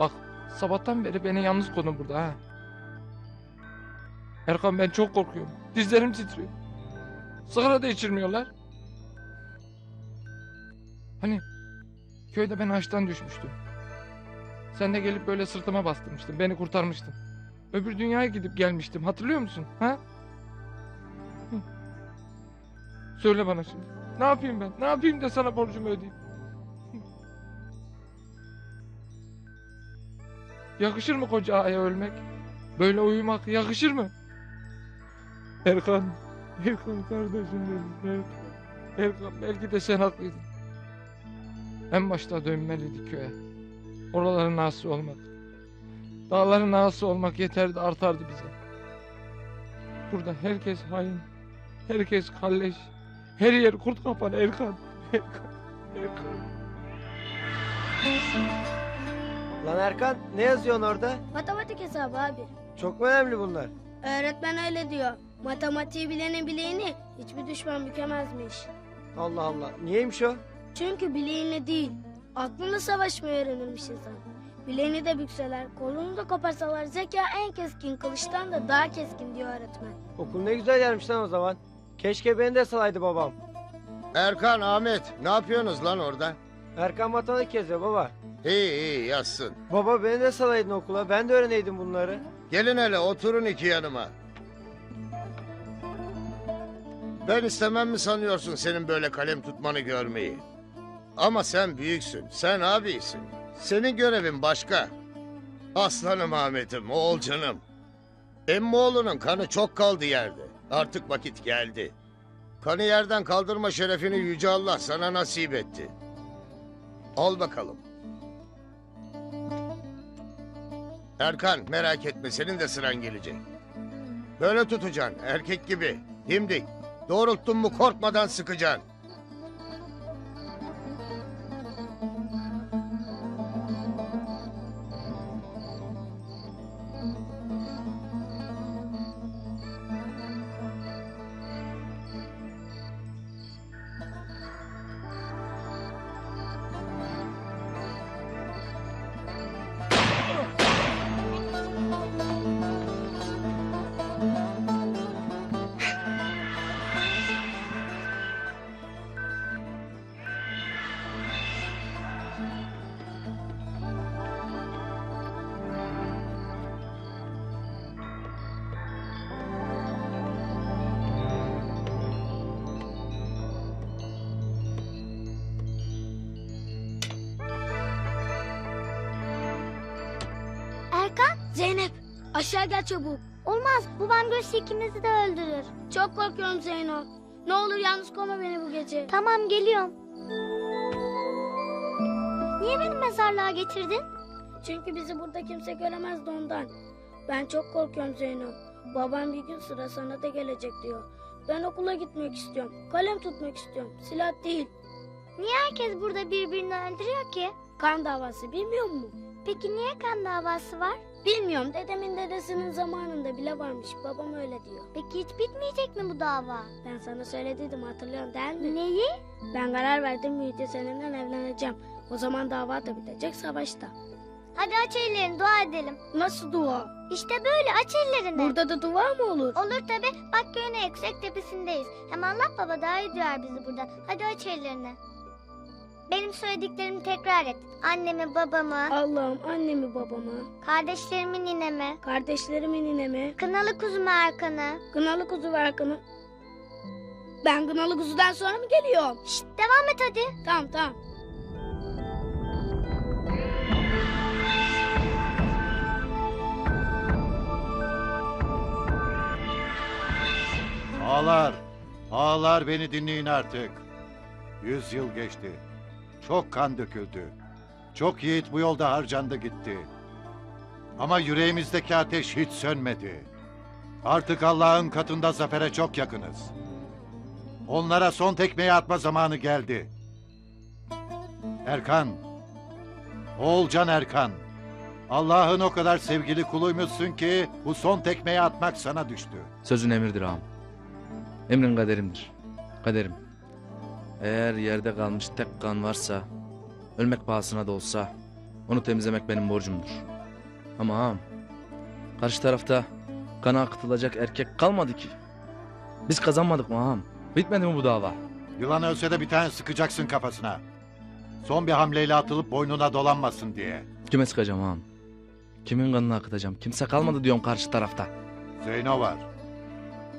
Bak sabahtan beri beni yalnız konu burada ha. Erkan ben çok korkuyorum. Dizlerim titriyor. Sigara da içirmiyorlar. Hani köyde ben açtan düşmüştüm. Sen de gelip böyle sırtıma bastırmıştın. Beni kurtarmıştın. Öbür dünyaya gidip gelmiştim. Hatırlıyor musun? Ha? Söyle bana şimdi. Ne yapayım ben? Ne yapayım da sana borcumu ödeyeyim? Yakışır mı koca aya ölmek? Böyle uyumak yakışır mı? Erkan. Erkan kardeşim benim. Erkan. Erkan belki de sen haklıydın. En başta dönmeliydik köye. Oraların nası olmak. Dağların nası olmak yeterdi artardı bize. Burada herkes hain. Herkes kalleş. Her yer kurt kapan Erkan. Erkan. Erkan. Lan Erkan ne yazıyorsun orada? Matematik hesabı abi. Çok mu önemli bunlar? Öğretmen öyle diyor. Matematiği bilenin bileğini hiçbir düşman bükemezmiş. Allah Allah. Niyeymiş o? Çünkü bileğinle değil, aklınla savaşmayı öğrenirmiş insan. Bileğini de bükseler, kolunu da koparsalar zeka en keskin, kılıçtan da daha keskin diyor öğretmen. Okul ne güzel yermiş lan o zaman. Keşke beni de salaydı babam. Erkan, Ahmet ne yapıyorsunuz lan orada? Erkan matematik yazıyor baba. İyi iyi yazsın. Baba beni de salaydın okula. Ben de öğreneydim bunları. Gelin hele oturun iki yanıma. Ben istemem mi sanıyorsun senin böyle kalem tutmanı görmeyi? Ama sen büyüksün, sen abisin. Senin görevin başka. Aslanım Ahmet'im, oğul canım. Emmoğlu'nun kanı çok kaldı yerde. Artık vakit geldi. Kanı yerden kaldırma şerefini Yüce Allah sana nasip etti. Al bakalım. Erkan merak etme senin de sıran gelecek. Böyle tutacaksın erkek gibi. Dimdik. Doğrulttun mu korkmadan sıkacaksın. Zeynep! Aşağı gel çabuk. Olmaz, babam görse ikimizi de öldürür. Çok korkuyorum Zeyno. Ne olur yalnız koyma beni bu gece. Tamam, geliyorum. Niye beni mezarlığa getirdin? Çünkü bizi burada kimse göremezdi ondan. Ben çok korkuyorum Zeyno. Babam bir gün sıra sana da gelecek diyor. Ben okula gitmek istiyorum. Kalem tutmak istiyorum. Silah değil. Niye herkes burada birbirini öldürüyor ki? Kan davası bilmiyor musun? Peki niye kan davası var? Bilmiyorum. Dedemin dedesinin zamanında bile varmış. Babam öyle diyor. Peki hiç bitmeyecek mi bu dava? Ben sana söylediydim hatırlıyorsun değil mi? Neyi? Ben karar verdim Mühit'e seninle evleneceğim. O zaman dava da bitecek savaşta. Hadi aç ellerini dua edelim. Nasıl dua? İşte böyle aç ellerini. Burada da dua mı olur? Olur tabi. Bak köyün en yüksek tepesindeyiz. Hem Allah baba daha iyi duyar bizi buradan. Hadi aç ellerini. Benim söylediklerimi tekrar et. Annemi, babamı, Allah'ım annemi babamı, kardeşlerimi, ninemi, kardeşlerimin ninemi, kınalı kuzumu Erkan'ı. Kınalı kuzu ve Erkan'ı. Ben kınalı kuzudan sonra mı geliyorum? Şşt devam et hadi. Tamam tamam. Ağlar, ağlar beni dinleyin artık. Yüz yıl geçti. Çok kan döküldü. Çok yiğit bu yolda harcandı gitti. Ama yüreğimizdeki ateş hiç sönmedi. Artık Allah'ın katında zafere çok yakınız. Onlara son tekmeyi atma zamanı geldi. Erkan, Oğulcan Erkan. Allah'ın o kadar sevgili kuluymuşsun ki bu son tekmeyi atmak sana düştü. Sözün emirdir ağam. Emrin kaderimdir. Kaderim. Eğer yerde kalmış tek kan varsa, ölmek pahasına da olsa, Onu temizlemek benim borcumdur. Ama ağam, karşı tarafta kana akıtılacak erkek kalmadı ki. Biz kazanmadık mı ağam? Bitmedi mi bu dava? Yılan ölse de bir tane sıkacaksın kafasına. Son bir hamleyle atılıp boynuna dolanmasın diye. Kime sıkacağım ağam? Kimin kanını akıtacağım? Kimse kalmadı diyorum karşı tarafta. Zeyno var.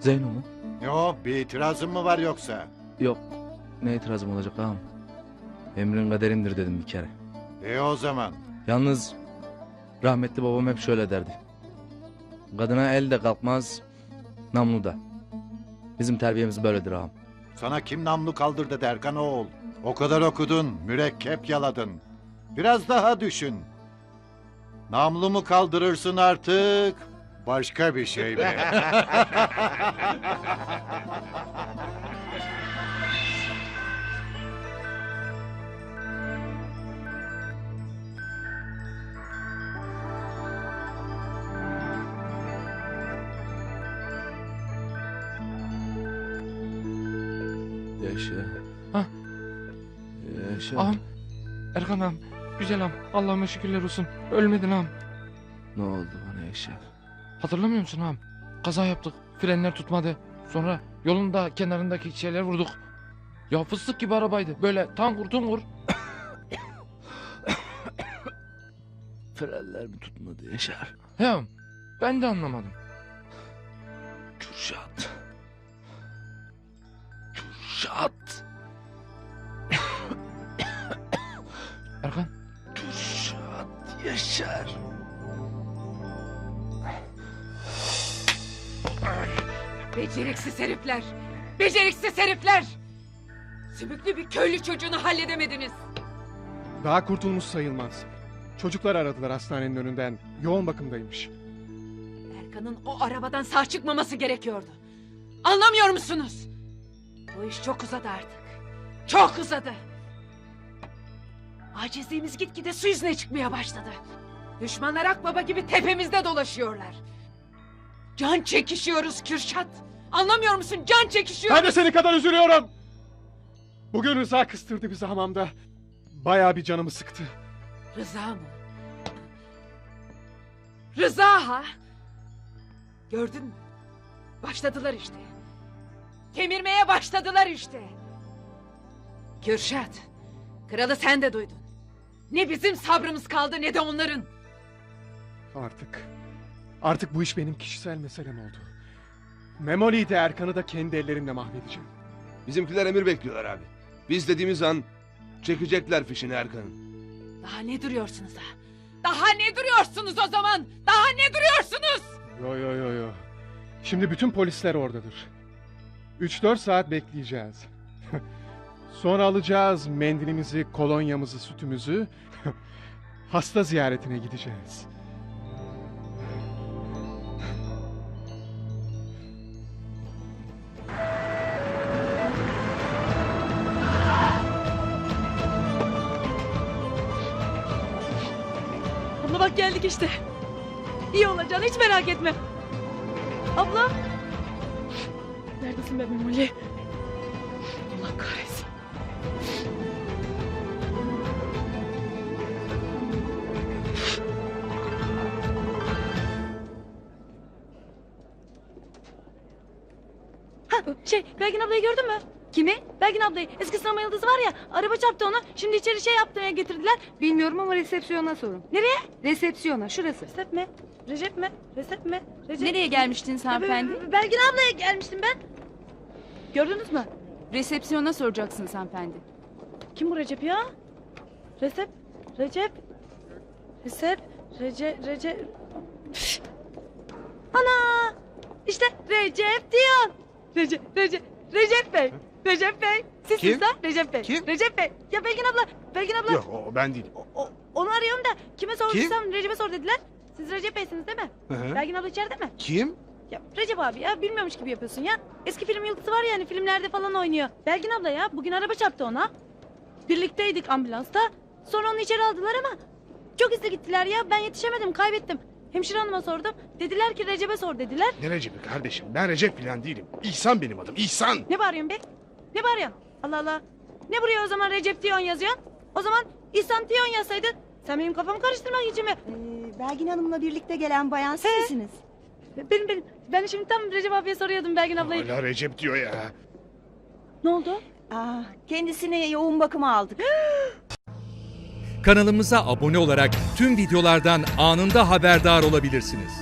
Zeyno mu? Yo bir itirazın mı var yoksa? Yok. Ne itirazım olacak ağam? Emrin kaderindir dedim bir kere. E o zaman. Yalnız rahmetli babam hep şöyle derdi. Kadına el de kalkmaz, namlu da. Bizim terbiyemiz böyledir ağam. Sana kim namlu kaldırdı Derkan oğul? O kadar okudun, mürekkep yaladın. Biraz daha düşün. Namlu mu kaldırırsın artık? Başka bir şey mi? Yaşa. Hah. Yaşa. Ağam. Erkan ağam. Güzel ağam. Allah'ıma şükürler olsun. Ölmedin ağam. Ne oldu bana Yaşa? Hatırlamıyor musun ağam? Kaza yaptık. Frenler tutmadı. Sonra yolun da kenarındaki şeyler vurduk. Ya fıstık gibi arabaydı. Böyle tangur tungur. Frenler mi tutmadı Yaşar? He ağam. Ben de anlamadım. Kürşat. Kürşat. Erkan. Kürşat Yaşar. Beceriksiz herifler! Beceriksiz herifler! Sümüklü bir köylü çocuğunu halledemediniz. Daha kurtulmuş sayılmaz. Çocuklar aradılar hastanenin önünden. Yoğun bakımdaymış. Erkan'ın o arabadan sağ çıkmaması gerekiyordu. Anlamıyor musunuz? Bu iş çok uzadı artık. Çok uzadı. Acizliğimiz gitgide su yüzüne çıkmaya başladı. Düşmanlar akbaba gibi tepemizde dolaşıyorlar. Can çekişiyoruz Kürşat. Anlamıyor musun? Can çekişiyoruz. Ben de seni kadar üzülüyorum. Bugün Rıza kıstırdı bizi hamamda. Bayağı bir canımı sıktı. Rıza mı? Rıza ha? Gördün mü? Başladılar işte. Kemirmeye başladılar işte. Kürşat, kralı sen de duydun. Ne bizim sabrımız kaldı ne de onların. Artık. Artık bu iş benim kişisel meselem oldu. Memoli'yi de Erkan'ı da kendi ellerimle mahvedeceğim. Bizimkiler emir bekliyorlar abi. Biz dediğimiz an çekecekler fişini Erkan'ın. Daha ne duruyorsunuz ha? Daha ne duruyorsunuz o zaman? Daha ne duruyorsunuz? Yo yo yo yo. Şimdi bütün polisler oradadır. 3-4 saat bekleyeceğiz. Sonra alacağız mendilimizi, kolonyamızı, sütümüzü. Hasta ziyaretine gideceğiz. Abla bak geldik işte. İyi olacaksın hiç merak etme. Abla. Neredesin be Memoli? Allah kahretsin. Şey Belgin ablayı gördün mü? Kimi? Belgin ablayı. Eski sinema yıldızı var ya araba çarptı ona. Şimdi içeri şey yapmaya getirdiler. Bilmiyorum ama resepsiyona sorun. Nereye? Resepsiyona şurası. Recep mi? Recep mi? Recep mi? Recep. Nereye gelmiştiniz hanımefendi? Be- Belgin ablaya gelmiştim ben. Gördünüz mü? Resepsiyona soracaksınız hanımefendi. Kim bu Recep ya? Recep. Recep. Recep. Recep. Recep. Üf. Ana! İşte Recep diyor. Recep. Recep. Recep Bey. Recep Bey. Sizsiniz Kim? ha? Recep Bey. Kim? Recep Bey. Ya Belgin abla. Belgin abla. Yok o ben değilim. O, onu arıyorum da kime sorduysam Recep'e sor dediler. Siz Recep Bey'siniz değil mi? Hı hı. Belgin abla içeride mi? Kim? Ya Recep abi ya bilmiyormuş gibi yapıyorsun ya. Eski film yıldızı var ya hani filmlerde falan oynuyor. Belgin abla ya bugün araba çarptı ona. Birlikteydik ambulansta. Sonra onu içeri aldılar ama çok hızlı gittiler ya. Ben yetişemedim kaybettim. Hemşire hanıma sordum. Dediler ki Recep'e sor dediler. Ne Recep'i kardeşim? Ben Recep falan değilim. İhsan benim adım. İhsan. Ne bağırıyorsun be? Ne bağırıyorsun? Allah Allah. Ne buraya o zaman Recep Tiyon yazıyorsun? O zaman İhsan Tiyon yazsaydın Sen benim kafamı karıştırmak için mi? Ee, Belgin Hanım'la birlikte gelen bayan siz misiniz? Benim benim. Ben şimdi tam Recep abiye soruyordum Belgin ablayı. Hala Recep diyor ya. Ne oldu? Aa, kendisini yoğun bakıma aldık. Kanalımıza abone olarak tüm videolardan anında haberdar olabilirsiniz.